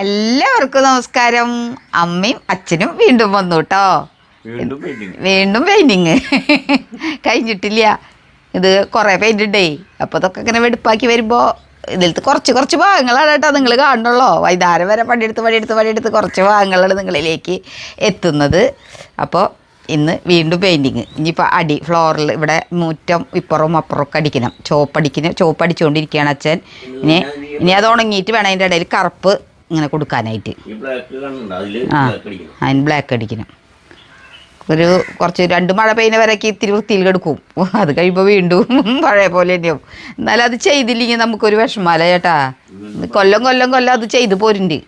എല്ലാവർക്കും നമസ്കാരം. അമ്മയും അച്ഛനും വീണ്ടും വന്നു കേട്ടോ. വീണ്ടും പെയിന്റിങ് പെയിന്റിങ് കഴിഞ്ഞിട്ടില്ല. ഇത് കുറേ പെയിന്റ് ഉണ്ടേ അപ്പോൾ ഇതൊക്കെ ഇങ്ങനെ വെടുപ്പാക്കി വരുമ്പോ ഇതിലത്തെ കുറച്ച് കുറച്ച് ഭാഗങ്ങളാണ് കേട്ടോ നിങ്ങൾ കാണുന്നുള്ളൂ. വൈകുന്നേരം വരെ പണിയെടുത്ത് പണിയെടുത്ത് പണിയെടുത്ത് കുറച്ച് ഭാഗങ്ങളാണ് നിങ്ങളിലേക്ക് എത്തുന്നത്. അപ്പോൾ ഇന്ന് വീണ്ടും പെയിന്റിങ് ഇനിയിപ്പോൾ അടി ഫ്ലോറിൽ ഇവിടെ മുറ്റം ഇപ്പുറവും അപ്പുറമൊക്കെ അടിക്കണം. ചോപ്പടിക്കണം ചോപ്പടിച്ചുകൊണ്ടിരിക്കുകയാണ് അച്ഛൻ. ഇനി ഇനി അത് ഉണങ്ങിയിട്ട് വേണം അതിന്റെ ഇടയിൽ കറുപ്പ് ഇങ്ങനെ കൊടുക്കാനായിട്ട്. ആ അതിന് ബ്ലാക്ക് അടിക്കണം. ഒരു കുറച്ച് രണ്ട് മഴ പെയ്യുന്ന വരയ്ക്ക് ഇത്തിരി വൃത്തിയിൽ കെടുക്കും. അത് കഴിയുമ്പോൾ വീണ്ടും പഴയ പോലെ തന്നെയാവും എന്നാലും അത് ചെയ്തില്ലെങ്കിൽ നമുക്കൊരു വിഷമല്ല ചേട്ടാ. കൊല്ലം കൊല്ലം കൊല്ലം അത് ചെയ്ത് പോരുന്നുണ്ട്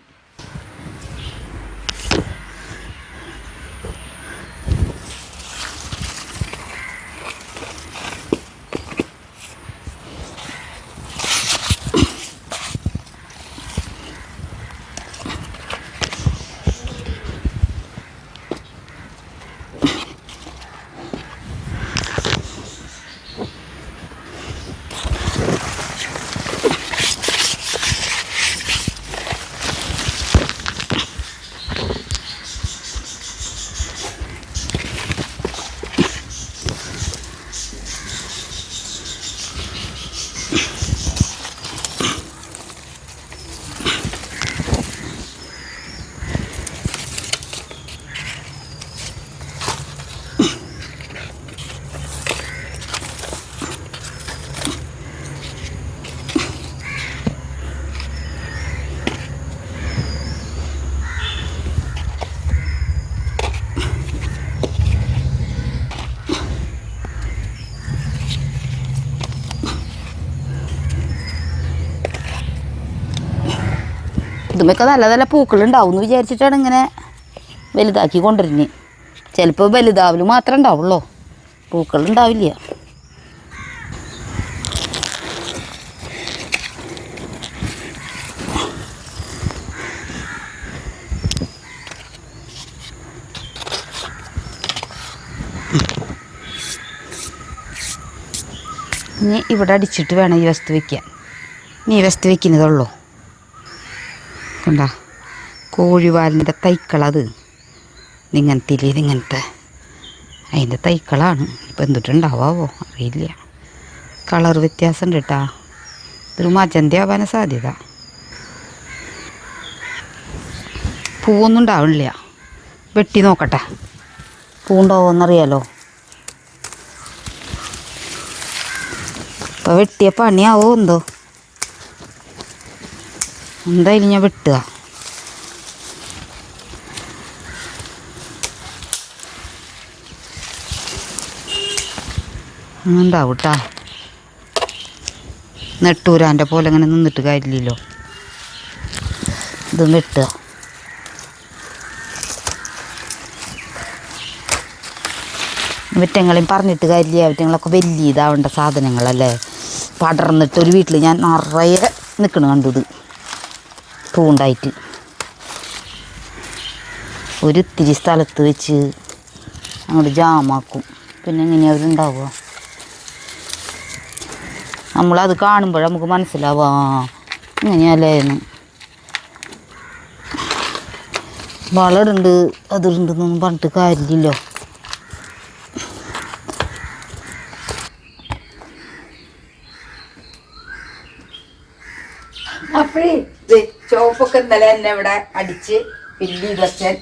ഇതുമൊക്കെ നല്ല നല്ല പൂക്കളുണ്ടാവും എന്ന് വിചാരിച്ചിട്ടാണ് ഇങ്ങനെ വലുതാക്കി കൊണ്ടുവരുന്നത് ചിലപ്പോൾ വലുതാവൽ മാത്രമേ ഉണ്ടാവുള്ളൂ. പൂക്കളുണ്ടാവില്ല. ഇനി ഇവിടെ അടിച്ചിട്ട് വേണം ഈ വസ്തു വയ്ക്കാൻ ഇനി ഈ വസ്തു വയ്ക്കുന്നതുള്ളൂ കണ്ട? കോഴിവാലിന്റെ തൈക്കളത്. ഇങ്ങനത്തെ ഇല്ലേ ഇതിങ്ങനത്തെ അതിന്റെ തൈക്കളാണ്. ഇപ്പം എന്തിട്ടുണ്ടാവാവോ? അറിയില്ല. കളർ വ്യത്യാസം ഉണ്ട് കേട്ടാ. ഇതൊരു മജന്തി ആവാനാ സാധ്യത. പൂവൊന്നും ഉണ്ടാവണില്ല വെട്ടി നോക്കട്ടെ. പൂണ്ടാവോന്നറിയാലോ ഇപ്പം വെട്ടിയ പണിയാവോ എന്തോ? എന്തായാലും ഞാൻ വെട്ടുക. ഉണ്ടാവും കേട്ടാ നെട്ടൂരാന്റെ പോലെ അങ്ങനെ നിന്നിട്ട് കാര്യമില്ലല്ലോ. ഇതും വെട്ടുക. വിറ്റങ്ങളെയും പറഞ്ഞിട്ട് കാര്യമില്ല. വിറ്റങ്ങളൊക്കെ വലിയ ഇതാവേണ്ട സാധനങ്ങളല്ലേ? പടർന്നിട്ട് ഒരു വീട്ടിൽ ഞാൻ നിറയെ നിൽക്കണ കണ്ടത് പൂണ്ടായിട്ട്. ഒരു ഇത്തിരി സ്ഥലത്ത് വെച്ച് അങ്ങോട്ട് ജാമാക്കും. പിന്നെ എങ്ങനെയാ അവരുണ്ടാവുക. നമ്മളത് കാണുമ്പോൾ നമുക്ക് മനസ്സിലാവാ ഇങ്ങനെയല്ലായിരുന്നു വളരുണ്ട് അതുണ്ടെന്നൊന്നും പറഞ്ഞിട്ട് കാര്യമില്ലല്ലോ. അപ്പഴേ ചോപ്പൊക്കെ ഇന്നലെ തന്നെ ഇവിടെ അടിച്ച് ഫില്ല് ചെയ്ത് വെച്ചാൽ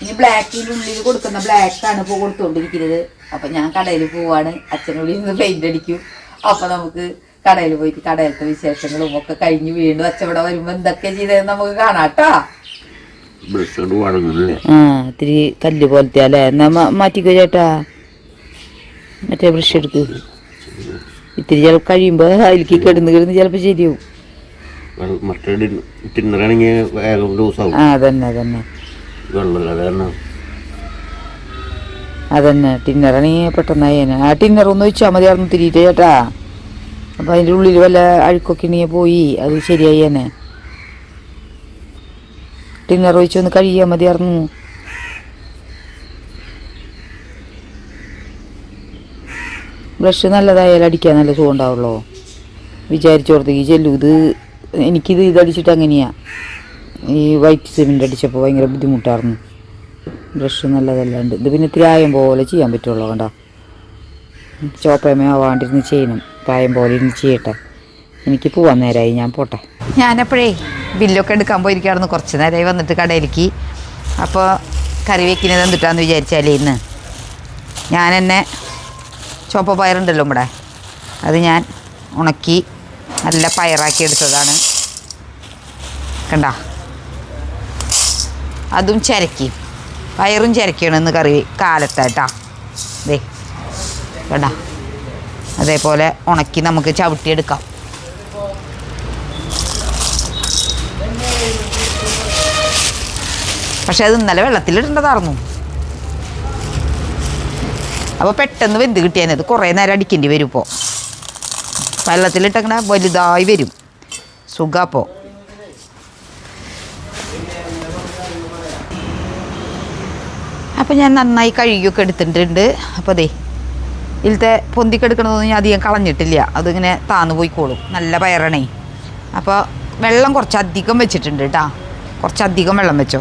ഇനി ബ്ലാക്കിന്റെ ഉള്ളിൽ കൊടുക്കുന്ന ബ്ലാക്കാണ് ഇപ്പോൾ കൊടുത്തുകൊണ്ടിരിക്കുന്നത് അപ്പം ഞാൻ കടയിൽ പോവാണ്. അച്ഛനുള്ളിൽ നിന്ന് പെയിന്റ് അടിക്കും. അപ്പം നമുക്ക് കടയിൽ പോയിട്ട് കടയിലത്തെ വിശേഷങ്ങളും ഒക്കെ കഴിഞ്ഞ് വീണ്ടും അച്ഛൻ ഇവിടെ വരുമ്പോൾ എന്തൊക്കെ ചെയ്തതെന്ന് നമുക്ക് കാണാം കേട്ടോ. ബ്രഷ് കൊണ്ട് വഴങ്ങുന്നില്ലേ ആ ഇത്തിരി കല്ല് പോലത്തെ അല്ലേ? എന്നാ മാറ്റിക്കോ ചേട്ടാ. മറ്റേ ബ്രഷ് എടുക്ക്. ഇത്തിരി ചിലപ്പോൾ കഴിയുമ്പോൾ അതിലേക്ക് കിടന്ന് കിടന്ന് ചിലപ്പോൾ ശരിയാവും. മറ്റേ ടിന്നറാണെങ്കിൽ വേഗം ലൂസാവും. ആ അതന്നെ അതന്നെ. വെള്ളമില്ല കാരണം അതന്നെ ടിന്നറാണെങ്കിൽ പെട്ടെന്നായി തന്നെ. ആ ടിന്നർ ഒന്ന് വെച്ചാൽ മതിയായിരുന്നു തിരിയിട്ട് ചേട്ടാ. അപ്പം അതിന്റെ ഉള്ളിൽ വല്ല അഴുക്കൊക്കെ ഉണ്ടെങ്കിൽ പോയി അത് ശരിയായി തന്നെ. ടിന്നർ ഒഴിച്ചൊന്ന് കഴിയാൽ മതിയായിരുന്നു ബ്രഷ് നല്ലതായാലും അടിക്കാൻ നല്ല സുഖം ഉണ്ടാവുള്ളൂ. വിചാരിച്ചോടത്തേക്ക് ചെല്ലു ഇത് എനിക്കിത് ഇതടിച്ചിട്ട് അങ്ങനെയാ. ഈ വൈറ്റ് സിമെന്റ് അടിച്ചപ്പോൾ ഭയങ്കര ബുദ്ധിമുട്ടായിരുന്നു ബ്രഷ് നല്ലതല്ലാണ്ട്. ഇത് പിന്നെ ത്രായം പോലെ ചെയ്യാൻ പറ്റുള്ളൂ കണ്ടോ? ചോപ്പയമാവാണ്ടിരുന്ന് ചെയ്യണം. പ്രായം പോലെ ഇരുന്ന് ചെയ്യട്ടെ. എനിക്ക് പോവാൻ നേരമായി ഞാൻ പോട്ടെ. ഞാനപ്പോഴേ ബില്ലൊക്കെ എടുക്കാൻ പോയിരിക്കുകയായിരുന്നു കുറച്ച് നേരമായി വന്നിട്ട് കടയിലേക്ക്. അപ്പോൾ കറി വെക്കുന്നത് എന്തിട്ടാന്ന് വിചാരിച്ചാലേ ഇന്ന്. ഞാൻ എന്നെ ചുവപ്പ പയറുണ്ടല്ലോ ഇവിടെ അത് ഞാൻ ഉണക്കി നല്ല പയറാക്കി എടുത്തതാണ്. കണ്ട. അതും ചിരക്കി. പയറും ചിരക്കിയാണ് ഇന്ന് കറി കാലത്തായിട്ടാ. ദേ കണ്ട. അതേപോലെ ഉണക്കി നമുക്ക് ചവിട്ടിയെടുക്കാം. പക്ഷെ അത് ഇന്നലെ വെള്ളത്തിലിടേണ്ടതായിരുന്നു. അപ്പോൾ പെട്ടെന്ന് വെന്ത് കിട്ടിയാൽ അത് കുറേ നേരം അടിക്കേണ്ടി വരും ഇപ്പോൾ വെള്ളത്തിലിട്ടങ്ങനെ വലുതായി വരും. സുഖപ്പോൾ അപ്പോൾ ഞാൻ നന്നായി കഴുകിയൊക്കെ എടുത്തിട്ടുണ്ട്. അപ്പോൾ അതേ ഇതിലത്തെ പൊന്തിക്കെടുക്കണതൊന്നും ഞാൻ അധികം കളഞ്ഞിട്ടില്ല. അതിങ്ങനെ താന്നു പോയിക്കോളും. നല്ല പയറണേ. അപ്പോൾ വെള്ളം കുറച്ചധികം വെച്ചിട്ടുണ്ട് കേട്ടോ കുറച്ചധികം വെള്ളം വെച്ചോ.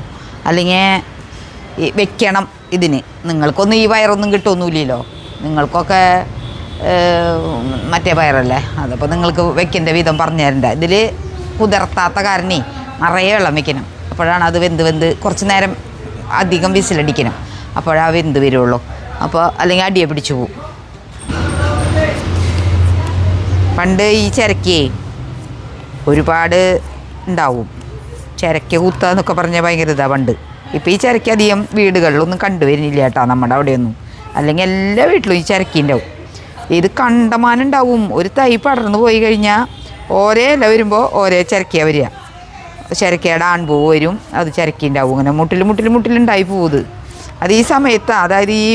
അല്ലെങ്കിൽ വെക്കണം ഇതിന്. നിങ്ങൾക്കൊന്നും ഈ വയറൊന്നും കിട്ടുമൊന്നുമില്ലല്ലോ നിങ്ങൾക്കൊക്കെ മറ്റേ പയറല്ലേ? അതപ്പോൾ നിങ്ങൾക്ക് വെക്കേണ്ട വിധം പറഞ്ഞു തരണ്ട ഇതിൽ കുതിർത്താത്ത കാരണേ നിറയെ വെള്ളം വെക്കണം. അപ്പോഴാണ് അത് വെന്ത് വെന്ത് കുറച്ച് നേരം അധികം വിസിലടിക്കണം. അപ്പോഴാ വെന്ത് വരുള്ളൂ. അപ്പോൾ അല്ലെങ്കിൽ അടിയെ പിടിച്ചു പോവും. പണ്ട് ഈ ചിരക്കേ ഒരുപാട് ഉണ്ടാവും. ചിരക്ക കുത്തുക എന്നൊക്കെ പറഞ്ഞാൽ ഭയങ്കര ഇതാണ് പണ്ട്. ഇപ്പോൾ ഈ ചിരക്ക അധികം വീടുകളിലൊന്നും കണ്ടുവരുന്നില്ല കേട്ടോ നമ്മുടെ അവിടെയൊന്നും. അല്ലെങ്കിൽ എല്ലാ വീട്ടിലും ഈ ചിരക്കി ഉണ്ടാവും. ഇത് കണ്ടമാനുണ്ടാവും ഒരു തൈ പടർന്നു പോയി കഴിഞ്ഞാൽ ഓരോ ഇല വരുമ്പോൾ ഓരോ ചിരക്കിയ വരിക. ചിരക്കയുടെ ആൺപൂ വരും അത് ചിരക്കി ആവും ഇങ്ങനെ മുട്ടിൽ മുട്ടിൽ മുട്ടിലുണ്ടായി പോവുത് അത് ഈ സമയത്ത് അതായത് ഈ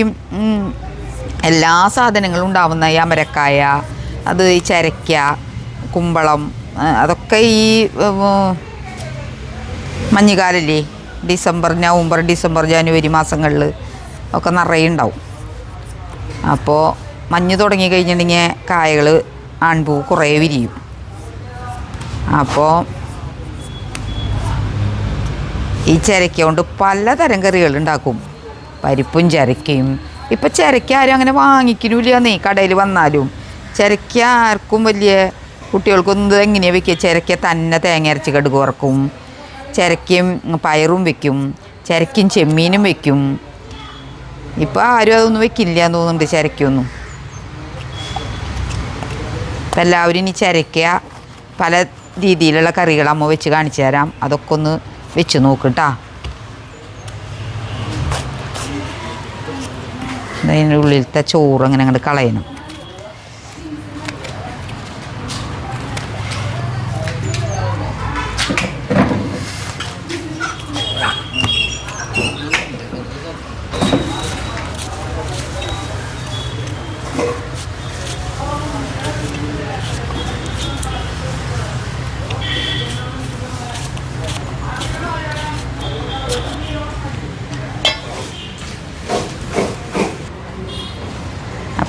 എല്ലാ സാധനങ്ങളും ഉണ്ടാവുന്ന ഈ അമരക്കായ അത് ഈ ചരക്ക കുമ്പളം അതൊക്കെ ഈ മഞ്ഞുകാലല്ലേ? ഡിസംബർ നവംബർ ഡിസംബർ ജനുവരി മാസങ്ങളിൽ ഒക്കെ നിറയെ ഉണ്ടാവും. അപ്പോൾ മഞ്ഞ് തുടങ്ങി കഴിഞ്ഞിട്ടുണ്ടെങ്കിൽ കായകൾ ആൺപൂ കുറേ വിരിയും. അപ്പോൾ ഈ ചിരക്ക കൊണ്ട് പലതരം കറികൾ ഉണ്ടാക്കും. പരിപ്പും ചിരക്കയും. ഇപ്പം ചിരക്ക ആരും അങ്ങനെ വാങ്ങിക്കണില്ല നീ കടയിൽ വന്നാലും. ചിരക്ക ആർക്കും വലിയ കുട്ടികൾക്കൊന്നും എങ്ങനെയാണ് വെക്കുക? ചിരക്ക തന്നെ തേങ്ങ അരച്ച് കടുക് വറക്കും. ചിരക്കയും പയറും വെക്കും. ചിരക്കും ചെമ്മീനും വെക്കും. ഇപ്പം ആരും അതൊന്നും വെക്കില്ല എന്ന് തോന്നുന്നുണ്ട് ചിരക്കൊന്നും. അപ്പം എല്ലാവരും ഇനി ചിരക്ക പല രീതിയിലുള്ള കറികൾ അമ്മ വെച്ച് കാണിച്ചു തരാം. അതൊക്കെ ഒന്ന് വെച്ച് നോക്കട്ടാ അതിന്റെ ഉള്ളിലത്തെ ചോറ് അങ്ങനെ അങ്ങോട്ട് കളയണം.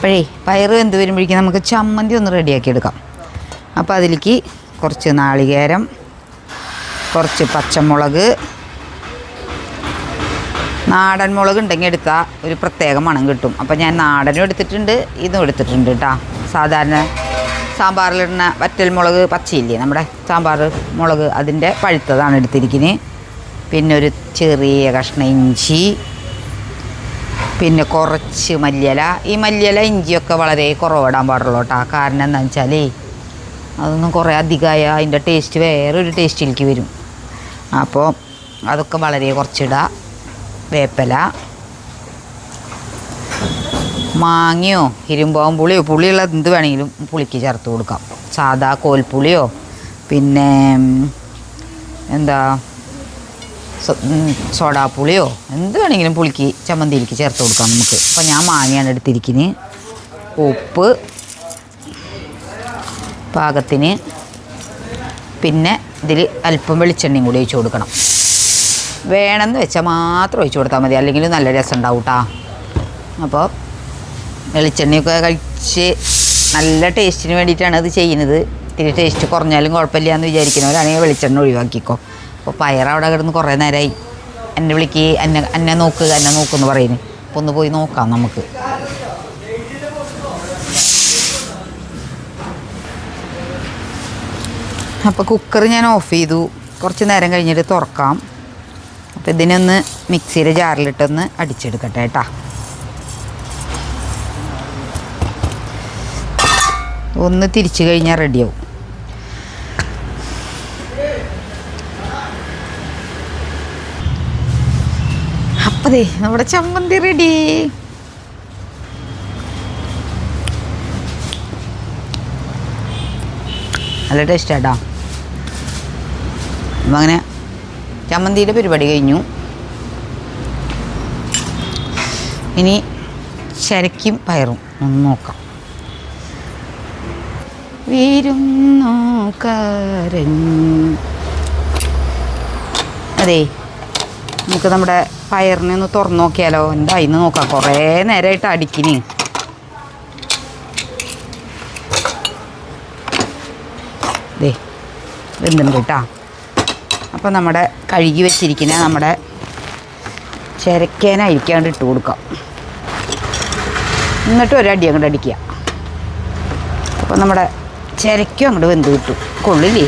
അപ്പോഴേ പയറ് വെന്ത് വരുമ്പോഴേക്കും നമുക്ക് ചമ്മന്തി ഒന്ന് റെഡിയാക്കി എടുക്കാം. അപ്പോൾ അതിലേക്ക് കുറച്ച് നാളികേരം കുറച്ച് പച്ചമുളക് നാടൻ മുളക് ഉണ്ടെങ്കിൽ എടുത്താൽ ഒരു പ്രത്യേക മണം കിട്ടും. അപ്പോൾ ഞാൻ നാടനും എടുത്തിട്ടുണ്ട് ഇതും എടുത്തിട്ടുണ്ട് കേട്ടോ. സാധാരണ സാമ്പാറിലിടുന്ന വറ്റൽ മുളക് പച്ചയില്ലേ നമ്മുടെ സാമ്പാർ മുളക് അതിന്റെ പഴുത്തതാണ് എടുത്തിരിക്കുന്നത്. പിന്നെ ഒരു ചെറിയ കഷ്ണം ഇഞ്ചി പിന്നെ കുറച്ച് മല്ലിയില. ഈ മല്ലിയില ഇഞ്ചിയൊക്കെ വളരെ കുറവിടാൻ പാടുള്ളൂ കേട്ടോ കാരണം എന്താണെന്ന് വെച്ചാലേ അതൊന്നും കുറേ അധികമായ അതിന്റെ ടേസ്റ്റ് വേറൊരു ടേസ്റ്റിലേക്ക് വരും. അപ്പോൾ അതൊക്കെ വളരെ കുറച്ചിടുക വേപ്പില. മാങ്ങയോ ഇരുമ്പോം പുളിയോ പുളിയുള്ള എന്ത് വേണമെങ്കിലും പുളിക്ക് ചേർത്ത് കൊടുക്കാം. സാധാ കോൽപ്പുളിയോ പിന്നെ എന്താ സോഡാപ്പുളിയോ എന്ത് വേണമെങ്കിലും പുളിക്ക് ചമ്മന്തിയിലേക്ക് ചേർത്ത് കൊടുക്കാം നമുക്ക്. അപ്പോൾ ഞാൻ മാങ്ങയാണ് എടുത്തിരിക്കുന്നത് ഉപ്പ് പാകത്തിന് പിന്നെ ഇതിൽ അല്പം വെളിച്ചെണ്ണയും കൂടി ഒഴിച്ചു കൊടുക്കണം. വേണമെന്ന് വെച്ചാൽ മാത്രം ഒഴിച്ചു കൊടുത്താൽ മതി. അല്ലെങ്കിൽ നല്ല രസം ഉണ്ടാവും കേട്ടോ അപ്പോൾ വെളിച്ചെണ്ണയൊക്കെ കഴിച്ച് നല്ല ടേസ്റ്റിന് വേണ്ടിയിട്ടാണ് അത് ചെയ്യുന്നത്. ഇത്തിരി ടേസ്റ്റ് കുറഞ്ഞാലും കുഴപ്പമില്ല എന്ന് വിചാരിക്കുന്നവരാണെങ്കിൽ വെളിച്ചെണ്ണ ഒഴിവാക്കിക്കോ. അപ്പോൾ പയർ അവിടെ കിടന്ന് കുറേ നേരമായി എന്നെ വിളിക്ക് എന്നെ എന്നെ നോക്ക് എന്നെ നോക്കുമെന്ന് പറയുന്നു അപ്പോൾ ഒന്ന് പോയി നോക്കാം നമുക്ക്. അപ്പോൾ കുക്കർ ഞാൻ ഓഫ് ചെയ്തു. കുറച്ച് നേരം കഴിഞ്ഞിട്ട് തുറക്കാം. അപ്പോൾ ഇതിനൊന്ന് മിക്സിയുടെ ജാറിലിട്ടൊന്ന് അടിച്ചെടുക്കട്ടെ കേട്ടാ. ഒന്ന് തിരിച്ചു കഴിഞ്ഞാൽ റെഡിയാവും അപ്പതേ നമ്മുടെ ചമ്മന്തി റെഡി നല്ല ടേസ്റ്റ് ആട്ടാ അപ്പം അങ്ങനെ ചമ്മന്തിയുടെ പരിപാടി കഴിഞ്ഞു. ഇനി ശരക്കും പയറും ഒന്ന് നോക്കാം. അതെ നമുക്ക് നമ്മുടെ പയറിനെ ഒന്ന് തുറന്നു നോക്കിയാലോ എന്താ ഇന്ന് നോക്കാം. കുറേ നേരമായിട്ട് അടിക്കിന്. ദേ വെന്തുണ്ട് കേട്ടോ. അപ്പോൾ നമ്മുടെ കഴുകി വെച്ചിരിക്കുന്ന നമ്മുടെ ചിരക്കേനായിരിക്കാണ്ട് ഇട്ട് കൊടുക്കാം. എന്നിട്ട് ഒരടി അങ്ങോട്ട് അടിക്കുക. അപ്പോൾ നമ്മുടെ ചിരക്കും അങ്ങോട്ട് വെന്ത് കിട്ടും. കൊള്ളില്ലേ?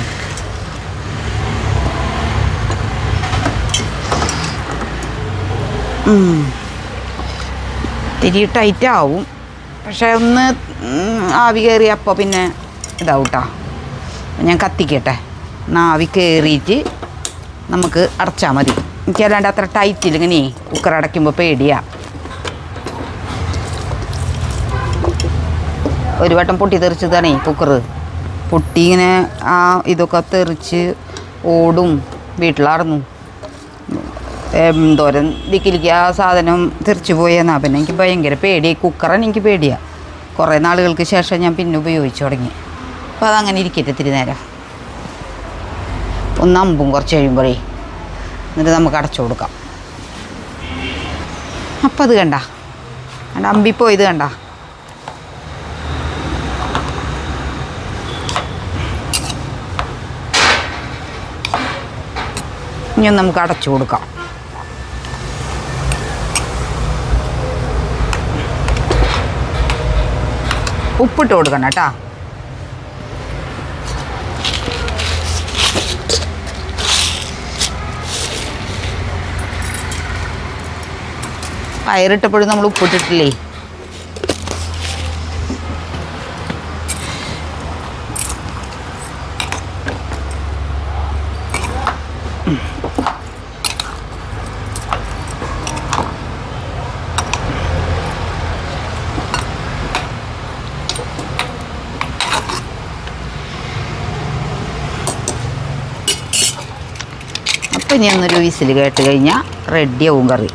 ഇത്തിരി ടൈറ്റ് ആവും പക്ഷെ ഒന്ന് ആവി കയറിയപ്പോൾ പിന്നെ ഇതാവും ഞാൻ കത്തിക്കട്ടെ. എന്നാൽ ആവി കയറിയിട്ട് നമുക്ക് അടച്ചാൽ മതി. എനിക്കല്ലാണ്ട് അത്ര ടൈറ്റിൽ ഇങ്ങനെ കുക്കർ അടയ്ക്കുമ്പോൾ പേടിയാ. ഒരു വട്ടം പൊട്ടി തെറിച്ചതാണേ കുക്കർ. പൊട്ടി ഇങ്ങനെ ആ ഇതൊക്കെ തെറിച്ച് ഓടും. വീട്ടിലാർന്നു എന്തോരം ദിക്കിലേക്ക് ആ സാധനം തെറിച്ചു പോയെന്നാ. പിന്നെ എനിക്ക് ഭയങ്കര പേടിയായി കുക്കറാണ് എനിക്ക് പേടിയാണ് കുറേ നാളുകൾക്ക് ശേഷം ഞാൻ പിന്നെ ഉപയോഗിച്ചു തുടങ്ങി. അപ്പോൾ അതങ്ങനെ ഇരിക്കട്ടെ ഇത്തിരി നേരം. ഒന്ന് അമ്പും കുറച്ച് കഴിയുമ്പോഴേ എന്നിട്ട് നമുക്ക് അടച്ചു കൊടുക്കാം. അപ്പം അത് കണ്ട. അണ്ട് അമ്പിപ്പോയത് കണ്ട. ഇനി നമുക്ക് അടച്ചു കൊടുക്കാം. ഉപ്പിട്ട് കൊടുക്കണം കേട്ടോ. പയറിട്ടപ്പോഴും നമ്മൾ ഉപ്പിട്ടിട്ടില്ലേ? ഇനി ഒന്നൊരു വിസിൽ കേട്ട് കഴിഞ്ഞാൽ റെഡിയാവും കറി.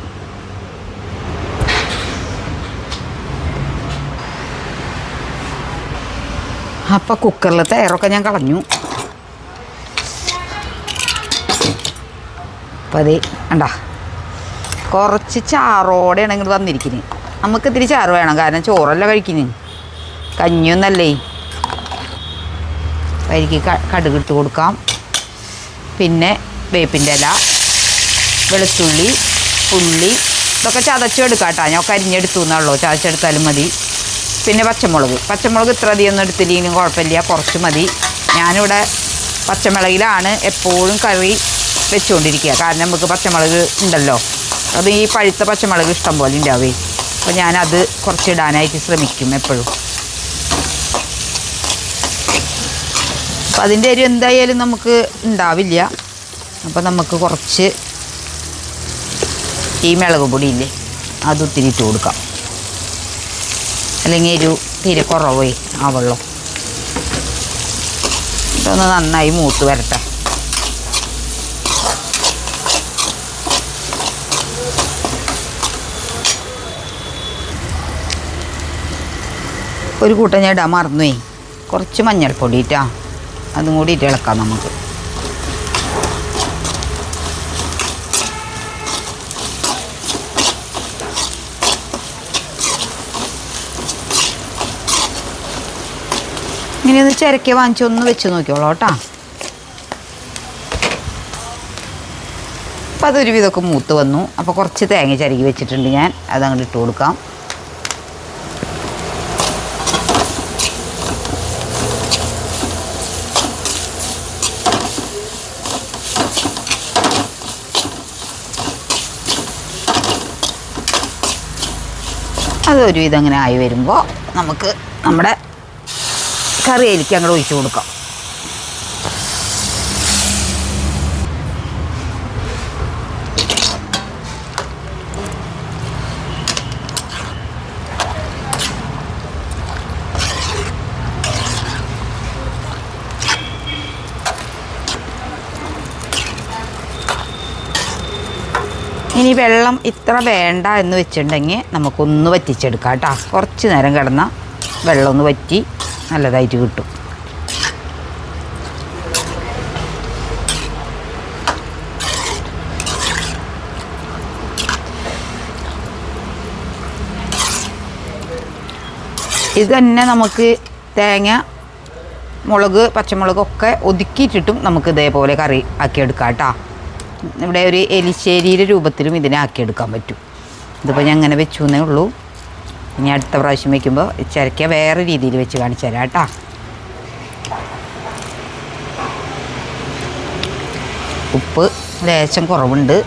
അപ്പം കുക്കറിലത്തെ എയറൊക്കെ ഞാൻ കളഞ്ഞു. അപ്പം അത് കണ്ട? കുറച്ച് ചാറോടെയാണ് ഇങ്ങോട്ട് വന്നിരിക്കുന്നത് നമുക്ക് ഇത്തിരി ചാറ് വേണം കാരണം ചോറല്ല കഴിക്കുന്നത് കഞ്ഞിയൊന്നല്ലേ. എനിക്ക് കടുകിട്ട് കൊടുക്കാം. പിന്നെ വേപ്പിന്റെ ഇല വെളുത്തുള്ളി ഉള്ളി ഇതൊക്കെ ചതച്ചെടുക്കാം കേട്ടോ ഞാൻ കരിഞ്ഞെടുത്തു എന്നുള്ളൂ ചതച്ചെടുത്താലും മതി. പിന്നെ പച്ചമുളക്. പച്ചമുളക് ഇത്ര അധികം എടുത്തില്ലെങ്കിലും കുഴപ്പമില്ല. കുറച്ച് മതി. ഞാനിവിടെ പച്ചമുളകിലാണ് എപ്പോഴും കറി വെച്ചുകൊണ്ടിരിക്കുക കാരണം നമുക്ക് പച്ചമുളക് ഉണ്ടല്ലോ. അത് ഈ പഴുത്ത പച്ചമുളക് ഇഷ്ടം പോലെ ഉണ്ടാവേ. അപ്പോൾ ഞാനത് കുറച്ച് ഇടാനായിട്ട് ശ്രമിക്കും എപ്പോഴും. അപ്പം അതിന്റെ ഒരു എന്തായാലും നമുക്ക് ഉണ്ടാവില്ല. അപ്പം നമുക്ക് കുറച്ച് ഈ മുളക് പൊടിയില്ലേ അത് ഒത്തിരി ഇട്ട് കൊടുക്കാം. അല്ലെങ്കിൽ ഒരു തീരെ കുറവേ ആ വെള്ളം ഇതൊന്ന് നന്നായി മൂത്ത് വരട്ടെ. ഒരു കൂട്ടം ഞാൻ ഇടാൻ മറന്നുപോയി. കുറച്ച് മഞ്ഞൾപ്പൊടി ഇട്ടാ അതും കൂടി ഇട്ട് ഇളക്കാം നമുക്ക്. ഇങ്ങനെ ഒന്ന് ചിരക്കി വാങ്ങിച്ചൊന്ന് വെച്ച് നോക്കിയോളൂ കേട്ടോ. അപ്പം അതൊരു വിധമൊക്കെ മൂത്ത് വന്നു. അപ്പോൾ കുറച്ച് തേങ്ങ ചരുകി വെച്ചിട്ടുണ്ട് ഞാൻ. അതങ്ങോട്ട് ഇട്ട് കൊടുക്കാം. അതൊരു വിധം അങ്ങനെ ആയി വരുമ്പോൾ നമുക്ക് നമ്മുടെ കറിയിലേക്ക് അങ്ങോട്ട് ഒഴിച്ചു കൊടുക്കാം. ഇനി വെള്ളം ഇത്ര വേണ്ട എന്ന് വെച്ചിട്ടുണ്ടെങ്കിൽ നമുക്കൊന്ന് വറ്റിച്ചെടുക്കാം കേട്ടോ. കുറച്ച് നേരം കിടന്ന വെള്ളം ഒന്ന് വറ്റി നല്ലതായിട്ട് കിട്ടും. ഇത് തന്നെ നമുക്ക് തേങ്ങ മുളക് പച്ചമുളക് ഒക്കെ ഒതുക്കിയിട്ടിട്ടും നമുക്ക് ഇതേപോലെ കറി ആക്കിയെടുക്കാം കേട്ടോ. ഇവിടെ ഒരു എലിശ്ശേരിയുടെ രൂപത്തിലും ഇതിനെ ആക്കിയെടുക്കാൻ പറ്റും. ഇതിപ്പോൾ ഞാൻ അങ്ങനെ വെച്ചു എന്നേ ഉള്ളൂ. ഇനി അടുത്ത പ്രാവശ്യം വെക്കുമ്പോൾ ചിരക്ക വേറെ രീതിയിൽ വെച്ച് കാണിച്ചു തരാം കേട്ടോ. ഉപ്പ് ലേശം കുറവുണ്ട്.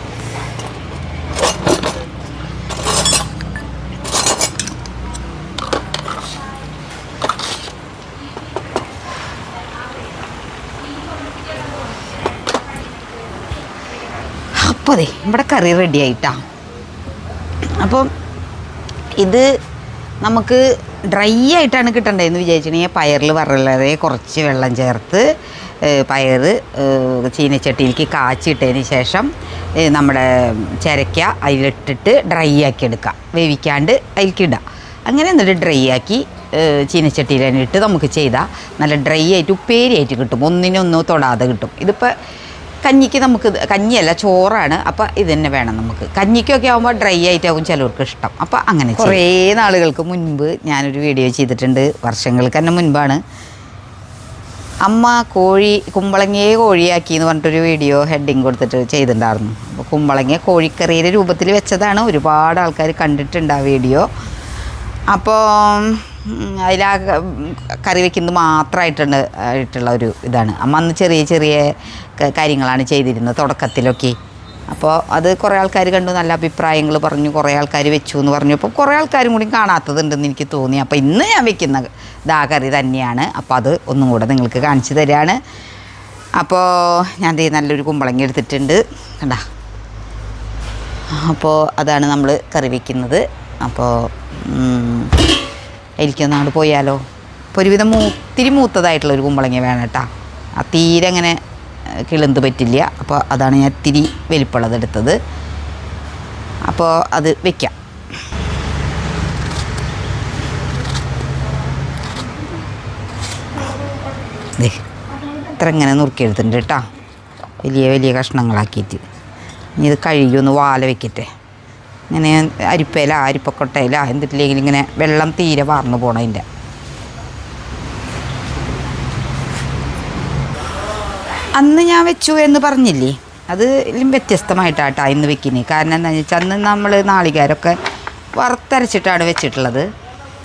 അപ്പോൾ അതെ ഇവിടെ കറി റെഡി അപ്പം ഇത് നമുക്ക് ഡ്രൈ ആയിട്ടാണ് കിട്ടേണ്ടതെന്ന് വിചാരിച്ചിട്ടുണ്ടെങ്കിൽ പയറിൽ വളരെ കുറച്ച് വെള്ളം ചേർത്ത് പയർ ചീനച്ചട്ടിയിലേക്ക് കാച്ചിട്ടതിന് ശേഷം നമ്മുടെ ചിരക്ക അതിലിട്ടിട്ട് ഡ്രൈ ആക്കി എടുക്കുക വേവിക്കാണ്ട് അതിലേക്ക് അങ്ങനെ എന്നിട്ട് ഡ്രൈ ആക്കി ചീനച്ചട്ടിയിൽ തന്നെ ഇട്ട് നമുക്ക് ചെയ്താൽ നല്ല ഡ്രൈ ആയിട്ട് ഉപ്പേരി ആയിട്ട് കിട്ടും. ഒന്നിനൊന്നും തൊടാതെ കിട്ടും. ഇതിപ്പോൾ കഞ്ഞിക്ക് നമുക്ക് കഞ്ഞിയല്ല ചോറാണ്. അപ്പോൾ ഇത് തന്നെ വേണം നമുക്ക്. കഞ്ഞിക്കൊക്കെ ആകുമ്പോൾ ഡ്രൈ ആയിട്ടാവും ചിലർക്ക് ഇഷ്ടം. അപ്പോൾ അങ്ങനെ കുറേ നാളുകൾക്ക് മുൻപ് ഞാനൊരു വീഡിയോ ചെയ്തിട്ടുണ്ട്. വർഷങ്ങൾക്ക് തന്നെ മുൻപാണ്. അമ്മ കോഴി കുമ്പളങ്ങയെ കോഴിയാക്കി എന്ന് പറഞ്ഞിട്ടൊരു വീഡിയോ ഹെഡിങ് കൊടുത്തിട്ട് ചെയ്തിട്ടുണ്ടായിരുന്നു. അപ്പോൾ കുമ്പളങ്ങയെ കോഴിക്കറിയുടെ രൂപത്തിൽ വെച്ചതാണ്. ഒരുപാട് ആൾക്കാർ കണ്ടിട്ടുണ്ട് ആ വീഡിയോ. അപ്പോൾ അതിൽ ആ കറി വെക്കുന്നത് മാത്രമായിട്ടുണ്ട് ആയിട്ടുള്ള ഒരു ഇതാണ്. അമ്മ അന്ന് ചെറിയ ചെറിയ കാര്യങ്ങളാണ് ചെയ്തിരുന്നത് തുടക്കത്തിലൊക്കെ. അപ്പോൾ അത് കുറേ ആൾക്കാർ കണ്ടു നല്ല അഭിപ്രായങ്ങൾ പറഞ്ഞു കുറേ ആൾക്കാർ വെച്ചു എന്ന് പറഞ്ഞു. അപ്പോൾ കുറേ ആൾക്കാരും കൂടി കാണാത്തതുണ്ടെന്ന് എനിക്ക് തോന്നി. അപ്പോൾ ഇന്ന് ഞാൻ വെക്കുന്ന ദാ കറി തന്നെയാണ്. അപ്പോൾ അത് ഒന്നും കൂടെ നിങ്ങൾക്ക് കാണിച്ചു തരികയാണ് അപ്പോൾ ഞാൻ നല്ലൊരു കുമ്പളങ്ങ എടുത്തിട്ടുണ്ട്. കണ്ടാ? അപ്പോൾ അതാണ് നമ്മൾ കറി വെക്കുന്നത്. അപ്പോൾ എനിക്കൊന്ന് പോയാലോ? ഇപ്പോൾ ഒരുവിധം മൂ ഒത്തിരി മൂത്തതായിട്ടുള്ള ഒരു കുമ്പളങ്ങ വേണം കേട്ടോ. ആ തീരെ അങ്ങനെ കിളുന്ത് പറ്റില്ല. അപ്പോൾ അതാണ് ഞാൻ ഇത്തിരി വലിപ്പമുള്ളത് എടുത്തത്. അപ്പോൾ അത് വെക്കാം. ഇത്ര ഇങ്ങനെ നുറുക്കിയെടുത്തിട്ടുണ്ട് കേട്ടോ. വലിയ വലിയ കഷ്ണങ്ങളാക്കിയിട്ട്. ഇനി ഇത് കഴുകി ഒന്ന് വാല വെക്കട്ടെ. ഇങ്ങനെ അരിപ്പയില അരിപ്പക്കൊട്ടയില എന്തിട്ടില്ലെങ്കിൽ ഇങ്ങനെ വെള്ളം തീരെ വാർന്നു പോണതിന്റെ അന്ന് ഞാൻ വെച്ചു എന്ന് പറഞ്ഞില്ലേ? അത് വ്യത്യസ്തമായിട്ടാട്ടാ ഇന്ന് വെക്കുന്നത് കാരണം എന്താണെന്ന് വെച്ചാൽ അന്ന് നമ്മൾ നാളികേരമൊക്കെ വറുത്തരച്ചിട്ടാണ് വെച്ചിട്ടുള്ളത്.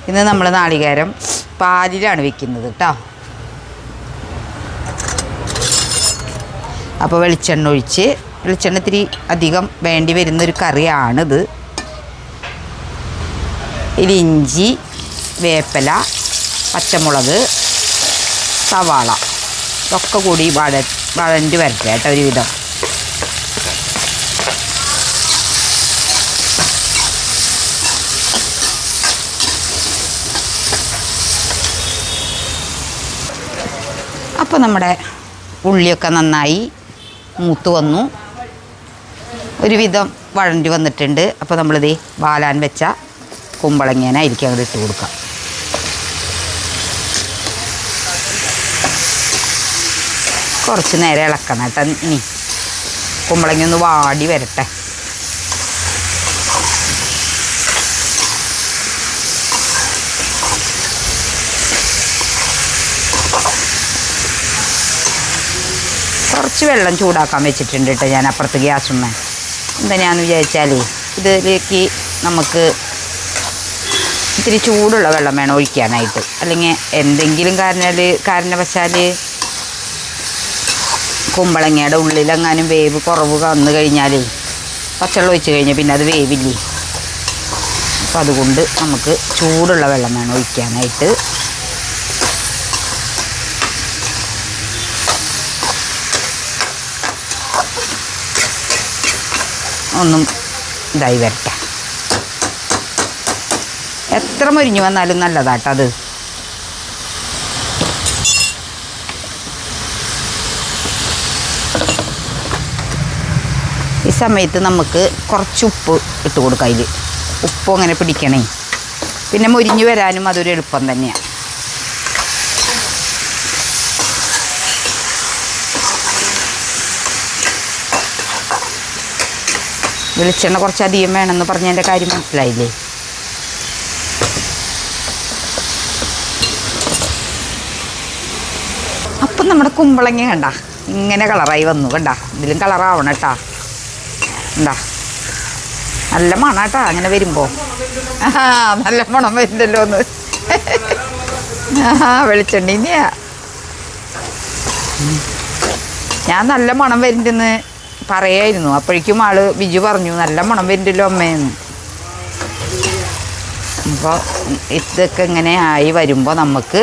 ഇന്ന് നമ്മൾ നാളികേരം പാലിലാണ് വെക്കുന്നത് കേട്ടോ അപ്പോൾ വെളിച്ചെണ്ണ ഒഴിച്ച് വെളിച്ചെണ്ണ ഇത്തിരി അധികം വേണ്ടി വരുന്നൊരു കറിയാണിത്. ഇതിൽ ഇഞ്ചി വേപ്പില പച്ചമുളക് സവാള ഇതൊക്കെ കൂടി വഴ വഴണ്ടി വരട്ടെ കേട്ടോ ഒരുവിധം. അപ്പോൾ നമ്മുടെ ഉള്ളിയൊക്കെ നന്നായി മൂത്ത് വന്നു. ഒരുവിധം വഴണ്ടി വന്നിട്ടുണ്ട്. അപ്പോൾ നമ്മളിത് വാലാൻ വെച്ച കുമ്പളങ്ങേനായിരിക്കും അങ്ങോട്ട് ഇട്ട് കൊടുക്കാം കുറച്ച് നേരം ഇളക്കണം കേട്ടോ. ഇനി കുമ്പളങ്ങ ഒന്ന് വാടി വരട്ടെ. കുറച്ച് വെള്ളം ചൂടാക്കാൻ വെച്ചിട്ടുണ്ട് കേട്ടോ ഞാൻ അപ്പുറത്ത് ഗ്യാസ് ഉമ്മ. എന്താ ഞാൻ വിചാരിച്ചാലേ ഇതിലേക്ക് നമുക്ക് ഇത്തിരി ചൂടുള്ള വെള്ളം വേണം ഒഴിക്കാനായിട്ട്. അല്ലെങ്കിൽ എന്തെങ്കിലും കാരണാൽ കാരണവശാൽ കുമ്പളങ്ങയുടെ ഉള്ളിലെങ്ങാനും വേവ് കുറവ് വന്നു കഴിഞ്ഞാൽ പച്ചവെള്ളം ഒഴിച്ച് കഴിഞ്ഞാൽ പിന്നെ അത് വേവില്ലേ? അപ്പം അതുകൊണ്ട് നമുക്ക് ചൂടുള്ള വെള്ളം വേണം ഒഴിക്കാനായിട്ട്. ഒന്നും ഇതായി വരട്ടെ. എത്ര മുരിഞ്ഞു വന്നാലും നല്ലതാട്ടോ അത്. ഈ സമയത്ത് നമുക്ക് കുറച്ച് ഉപ്പ് ഇട്ട് കൊടുക്കാം അതിൽ ഉപ്പ് അങ്ങനെ പിടിക്കണേ. പിന്നെ മുരിഞ്ഞു വരാനും അതൊരു എളുപ്പം തന്നെയാണ് വെളിച്ചെണ്ണ കുറച്ച് അധികം വേണമെന്ന് പറഞ്ഞതിന്റെ കാര്യം മനസ്സിലായില്ലേ? നമ്മുടെ കുമ്പളങ്ങ കണ്ട. ഇങ്ങനെ കളറായി വന്നു കണ്ട. ഇതിലും കളറാവണം കേട്ടാ. എന്താ നല്ല മണം കേട്ടാ അങ്ങനെ വരുമ്പോൾ ആ നല്ല മണം വരുന്നല്ലോ ഒന്ന്. ആ വെളിച്ചെണ്ണീന്നെയാ ഞാൻ നല്ല മണം വരുന്നെന്ന് പറയായിരുന്നു. അപ്പോഴേക്കും ആൾ ബിജു പറഞ്ഞു നല്ല മണം വരുന്നല്ലോ അമ്മയെന്ന് അപ്പോൾ ഇതൊക്കെ ഇങ്ങനെ ആയി വരുമ്പോൾ നമുക്ക്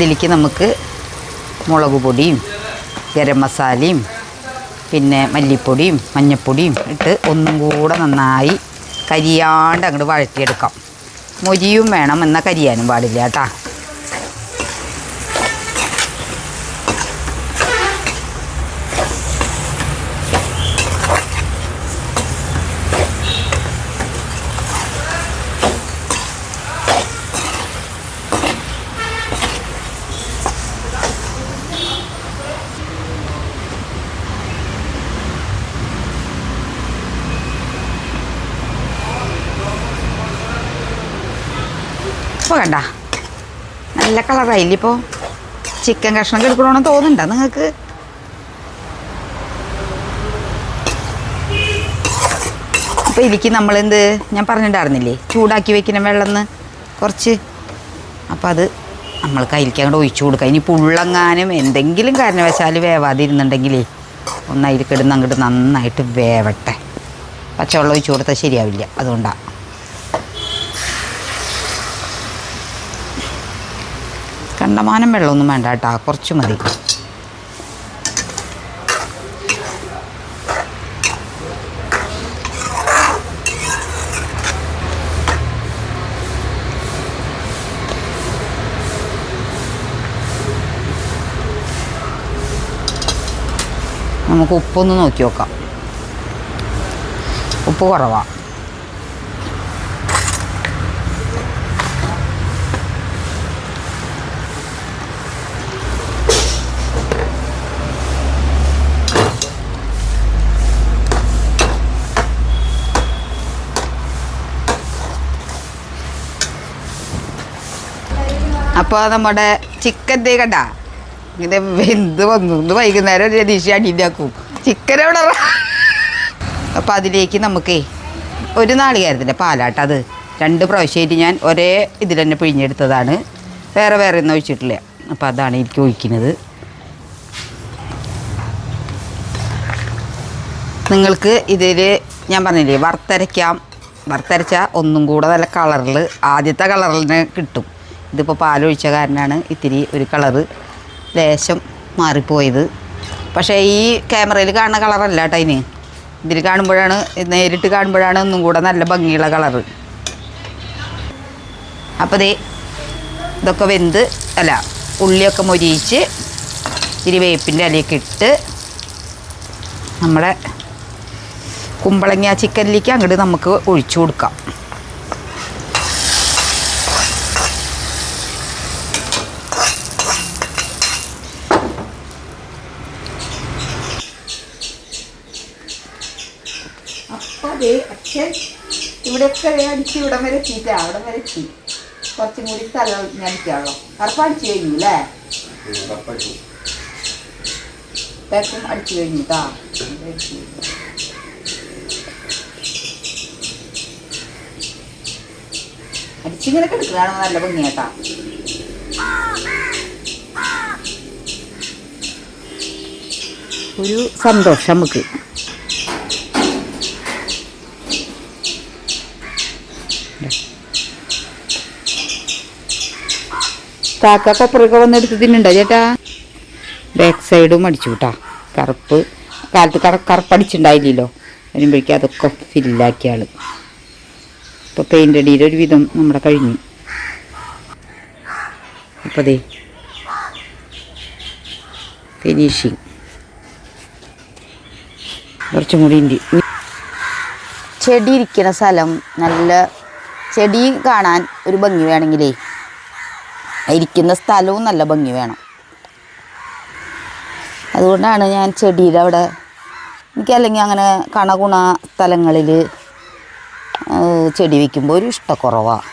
ഇതിലേക്ക് നമുക്ക് മുളക് പൊടിയും ഗരം മസാലയും പിന്നെ മല്ലിപ്പൊടിയും മഞ്ഞൾപ്പൊടിയും ഇട്ട് ഒന്നും കൂടെ നന്നായി കരിയാണ്ട് അങ്ങോട്ട് വഴറ്റിയെടുക്കാം. മൊരിയും വേണം എന്നാൽ കരിയാനും പാടില്ല കേട്ടാ. ഇപ്പോൾ കണ്ട. നല്ല കളറായില്ലേ ഇപ്പോൾ ചിക്കൻ കഷ്ണം എടുക്കണമെന്ന് തോന്നുന്നുണ്ടോ നിങ്ങൾക്ക് അപ്പോൾ ഇതിലേക്ക് നമ്മളെന്ത്? ഞാൻ പറഞ്ഞിട്ടുണ്ടായിരുന്നില്ലേ? ചൂടാക്കി വെക്കുന്ന വെള്ളം കുറച്ച്. അപ്പോൾ അത് നമ്മൾ കയ്യിലേക്ക് അങ്ങോട്ട് ഒഴിച്ചു കൊടുക്കുക ഇനി പുള്ളങ്ങാനും എന്തെങ്കിലും കാരണവശാൽ വേവാതിരുന്നുണ്ടെങ്കിലേ ഒന്ന് അതിൽ കിടന്ന് അങ്ങോട്ട് നന്നായിട്ട് വേവട്ടെ. പച്ചവെള്ളം ഒഴിച്ചു കൊടുത്താൽ ശരിയാവില്ല. അതുകൊണ്ടാണ് കണ്ടമാനം വെള്ളമൊന്നും വേണ്ട കേട്ടോ. കുറച്ച് മതി. നമുക്ക് ഉപ്പൊന്ന് നോക്കി നോക്കാം ഉപ്പ് കുറവാണ് അപ്പോൾ നമ്മുടെ ചിക്കൻ തേ കണ്ട. ഇങ്ങനെ വെന്ത് വന്നു. ഇന്ന് വൈകുന്നേരം രതീഷ് അടിയിലാക്കും ചിക്കൻ എവിടെ? അപ്പോൾ അതിലേക്ക് നമുക്കേ ഒരു നാളികേരത്തിന്റെ പാലാട്ട അത്. രണ്ട് പ്രാവശ്യമായിട്ട് ഞാൻ ഒരേ ഇതിൽ തന്നെ പിഴിഞ്ഞെടുത്തതാണ്. വേറെ വേറെ ഒന്നും ഒഴിച്ചിട്ടില്ല. അപ്പോൾ അതാണ് എനിക്ക് ഒഴിക്കുന്നത്. നിങ്ങൾക്ക് ഇതിൽ ഞാൻ പറഞ്ഞില്ലേ വറുത്തരയ്ക്കാം. വറുത്തരച്ചാൽ ഒന്നും കൂടെ നല്ല കളറിൽ ആദ്യത്തെ കളറിന് കിട്ടും. ഇതിപ്പോൾ പാലൊഴിച്ച കാരനാണ് ഇത്തിരി ഒരു കളറ് ലേശം മാറിപ്പോയത്. പക്ഷേ ഈ ക്യാമറയിൽ കാണുന്ന കളറല്ല കേട്ടോ അതിന് ഇതിൽ കാണുമ്പോഴാണ് നേരിട്ട് കാണുമ്പോഴാണ് ഒന്നും കൂടെ നല്ല ഭംഗിയുള്ള കളറ് അപ്പോൾ ദേ ഇതൊക്കെ വെന്ത് അല്ല ഉള്ളിയൊക്കെ മൊരിയിച്ച് ഇത്തിരി വേപ്പിന്റെ ഇലയൊക്കെ ഇട്ട് നമ്മളെ കുമ്പളങ്ങ ചിക്കനിലേക്ക് അങ്ങോട്ട് നമുക്ക് ഒഴിച്ചു കൊടുക്കാം അപ്പോൾ അച്ഛൻ ഇവിടെയൊക്കെ അടിച്ച് ഇവിടം വരെ എത്തിയിട്ടാ അവിടെ വരെ എത്തി കുറച്ചും കൂടി സ്ഥലം ഞാൻ അടിക്കാണല്ലോ കറുപ്പടിച്ച് കഴിഞ്ഞു അല്ലേ? ബാക്കും അടിച്ചു. കഴിഞ്ഞു കേട്ടാ അടിച്ചിങ്ങനെ കിടക്കുകയാണ് നല്ല ഭംഗിയാട്ടാ ഒരു സന്തോഷം നമുക്ക്. കാക്ക കൊപ്പറൊക്കെ വന്നെടുത്ത് തിന്നുണ്ടോ ചേട്ടാ? ബാക്ക് സൈഡും അടിച്ചു കേട്ടാ കറുപ്പ്. കാലത്ത് കറ കറുപ്പടിച്ചിട്ടുണ്ടായില്ലല്ലോ വരുമ്പോഴേക്കും അതൊക്കെ ഫില്ലാക്കിയ ആൾ ഇപ്പോൾ പെയിന്റ് അടിയിൽ ഒരു വിധം നമ്മുടെ കഴിഞ്ഞു. അപ്പോൾ ദേ. ഫിനിഷിങ് കുറച്ചും കൂടി ഉണ്ട്. ചെടി ഇരിക്കുന്ന സ്ഥലം നല്ല ചെടി കാണാൻ ഒരു ഭംഗി വേണമെങ്കിലേ. ഇരിക്കുന്ന സ്ഥലവും നല്ല ഭംഗി വേണം. അതുകൊണ്ടാണ് ഞാൻ ചെടിയുടെ അവിടെ എനിക്ക് അല്ലെങ്കിൽ അങ്ങനെ കണകുണ സ്ഥലങ്ങളിൽ ചെടി വയ്ക്കുമ്പോൾ ഒരു ഇഷ്ടക്കുറവാണ്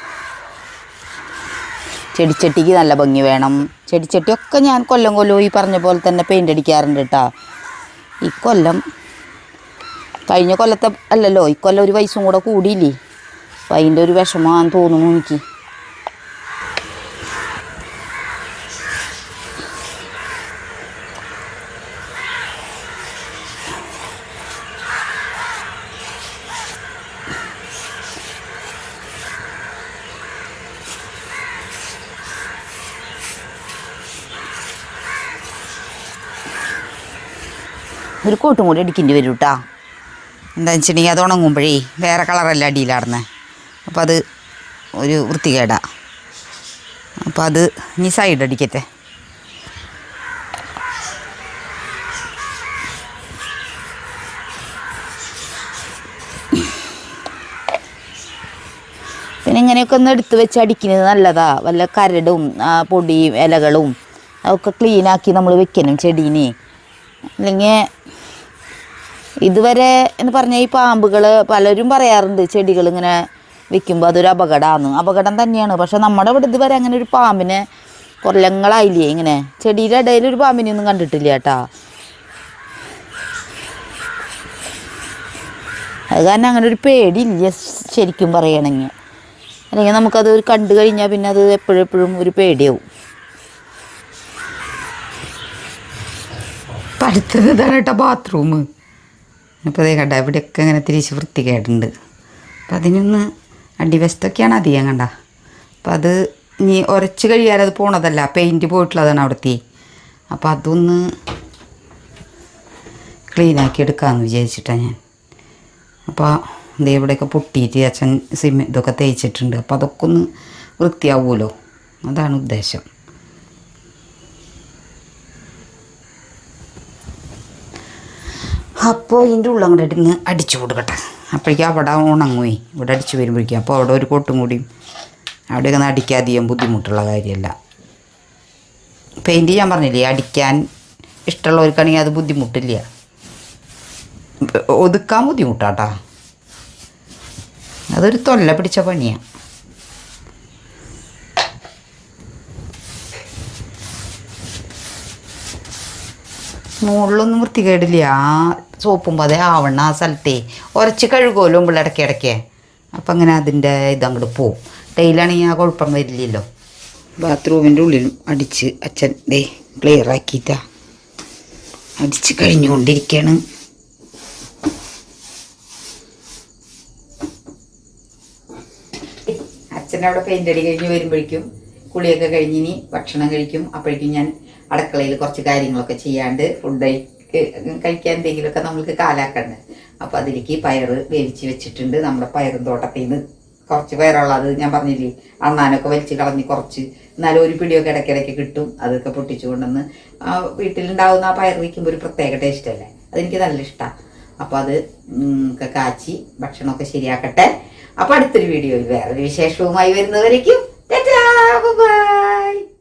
ചെടിച്ചട്ടിക്ക് നല്ല ഭംഗി വേണം. ചെടിച്ചട്ടിയൊക്കെ ഞാൻ കൊല്ലം കൊല്ലം ഈ പറഞ്ഞ പോലെ തന്നെ പെയിന്റ് അടിക്കാറുണ്ട് കേട്ടോ ഈ കൊല്ലം കഴിഞ്ഞ കൊല്ലത്തെ അല്ലല്ലോ ഈ കൊല്ലം ഒരു വയസ്സും കൂടെ കൂടിയില്ലേ? അപ്പം അതിന്റെ ഒരു വിഷമമാണെന്ന് തോന്നുന്നു എനിക്ക്. ഒരു കോട്ടും കൂടി അടിക്കേണ്ടി വരും കേട്ടോ എന്താണെന്ന് വെച്ചിട്ടുണ്ടെങ്കിൽ അത് ഉണങ്ങുമ്പോഴേ വേറെ കളറല്ല അടിയിലാടുന്നത് അപ്പോൾ അത് ഒരു വൃത്തികേടാ. അപ്പോൾ അത് നീ സൈഡ് അടിക്കട്ടെ. പിന്നെ ഇങ്ങനെയൊക്കെ ഒന്ന് എടുത്ത് വെച്ച് അടിക്കുന്നത് നല്ലതാ. വല്ല കരടും പൊടിയും ഇലകളും അതൊക്കെ ക്ലീനാക്കി നമ്മൾ വെക്കണം ചെടീനെ. അല്ലെങ്കിൽ ഇതുവരെ എന്ന് പറഞ്ഞാൽ ഈ പാമ്പുകൾ പലരും പറയാറുണ്ട് ചെടികൾ ഇങ്ങനെ വെക്കുമ്പോൾ അതൊരു അപകടമാണ് അപകടം തന്നെയാണ്. പക്ഷെ നമ്മുടെ ഇവിടെ ഇതുവരെ അങ്ങനെ ഒരു പാമ്പിനെ കൊല്ലങ്ങളായില്ലേ ഇങ്ങനെ. ചെടിയുടെ ഇടയിൽ ഒരു പാമ്പിനെ ഒന്നും കണ്ടിട്ടില്ല കേട്ടാ. അത് കാരണം അങ്ങനെ ഒരു പേടിയില്ല ശരിക്കും പറയുകയാണെങ്കിൽ അല്ലെങ്കിൽ നമുക്കത് കണ്ടു കഴിഞ്ഞാൽ പിന്നെ അത് എപ്പോഴും എപ്പോഴും ഒരു പേടിയാവും. പഠിച്ചത് ഇതാണ് കേട്ടോ ബാത്റൂം ഇപ്പോൾ അതേ കണ്ട ഇവിടെയൊക്കെ ഇങ്ങനെ തിരിച്ച് വൃത്തികേടുണ്ട്. അപ്പം അതിനൊന്ന് അടിവശത്തൊക്കെയാണ് അധികം കണ്ട. അപ്പം അത് ഇനി ഉരച്ച് കഴിയാതെ അത് പോണതല്ല പെയിന്റ് പോയിട്ടുള്ളതാണ് അവിടുത്തെ. അപ്പം അതൊന്ന് ക്ലീനാക്കി എടുക്കാമെന്ന് വിചാരിച്ചിട്ടാണ് ഞാൻ. അപ്പോൾ ദേ ഇവിടെയൊക്കെ പൊട്ടിയിട്ട് അച്ഛൻ സിമ ഇതൊക്കെ തേച്ചിട്ടുണ്ട്. അപ്പോൾ അതൊക്കെ ഒന്ന് വൃത്തിയാവുമല്ലോ അതാണ് ഉദ്ദേശം. അപ്പോൾ ഇതിന്റെ ഉള്ളം കൂടെ ഇങ്ങ് അടിച്ചു കൊടുക്കട്ടെ. അപ്പോഴേക്കും അവിടെ ഉണങ്ങുവേ. ഇവിടെ അടിച്ചു വരുമ്പോഴേക്കും. അപ്പോൾ അവിടെ ഒരു കൊട്ടും കൂടിയും അവിടെയൊക്കെ അധികം ബുദ്ധിമുട്ടുള്ള കാര്യമല്ല. പെയിന്റ് ഞാൻ പറഞ്ഞില്ലേ? അടിക്കാൻ ഇഷ്ടമുള്ളവർക്കാണെങ്കിൽ അത് ബുദ്ധിമുട്ടില്ല. ഒതുക്കാൻ ബുദ്ധിമുട്ടാട്ടാ. അതൊരു തൊല്ല പിടിച്ച പണിയാണ് മുകളിലൊന്നും വൃത്തികേടില്ല. ആ സോപ്പും പതേ ആവണ ആ സ്ഥലത്തെ. ഉരച്ച് കഴുകുമല്ലോ മുമ്പിൽ ഇടയ്ക്ക് ഇടയ്ക്ക്. അപ്പം അങ്ങനെ അതിന്റെ ഇതങ്ങോട്ട് പോവും. ടൈലാണെങ്കിൽ ആ കുഴപ്പം വരില്ലല്ലോ. ബാത്റൂമിന്റെ ഉള്ളിലും അടിച്ച് അച്ഛൻ ദേ ക്ലിയർ ആക്കിയിട്ടാ. അടിച്ച് കഴിഞ്ഞുകൊണ്ടിരിക്കുകയാണ് അച്ഛൻ അവിടെ പെയിന്റ് അടി കഴിഞ്ഞ് വരുമ്പോഴേക്കും കുളിയൊക്കെ കഴിഞ്ഞിനി ഭക്ഷണം കഴിക്കും. അപ്പോഴേക്കും ഞാൻ അടുക്കളയിൽ കുറച്ച് കാര്യങ്ങളൊക്കെ ചെയ്യാണ്ട് ഫുഡ് കഴിക്കാൻ എന്തെങ്കിലുമൊക്കെ നമ്മൾക്ക് കാലാക്കണ്ട്. അപ്പോൾ അതിലേക്ക് പയറ് വേവിച്ച് വെച്ചിട്ടുണ്ട്. നമ്മുടെ പയറും തോട്ടത്തിൽ നിന്ന് കുറച്ച് പയറുള്ളത് ഞാൻ പറഞ്ഞില്ലേ അണ്ണാനൊക്കെ വലിച്ച് കളഞ്ഞ് കുറച്ച്. എന്നാലും ഒരു പിടിയൊക്കെ ഇടയ്ക്കിടയ്ക്ക് കിട്ടും. അതൊക്കെ പൊട്ടിച്ചു കൊണ്ടുവന്ന് ആ വീട്ടിലുണ്ടാവുന്ന ആ പയർ വയ്ക്കുമ്പോൾ ഒരു പ്രത്യേക ടേസ്റ്റ് അല്ലേ? അതെനിക്ക് നല്ല ഇഷ്ടമാണ് അപ്പോൾ അത് ഒക്കെ കാച്ചി ഭക്ഷണമൊക്കെ ശരിയാക്കട്ടെ. അപ്പോൾ അടുത്തൊരു വീഡിയോയിൽ വേറൊരു വിശേഷവുമായി വരുന്നവരേക്കും ബൈ.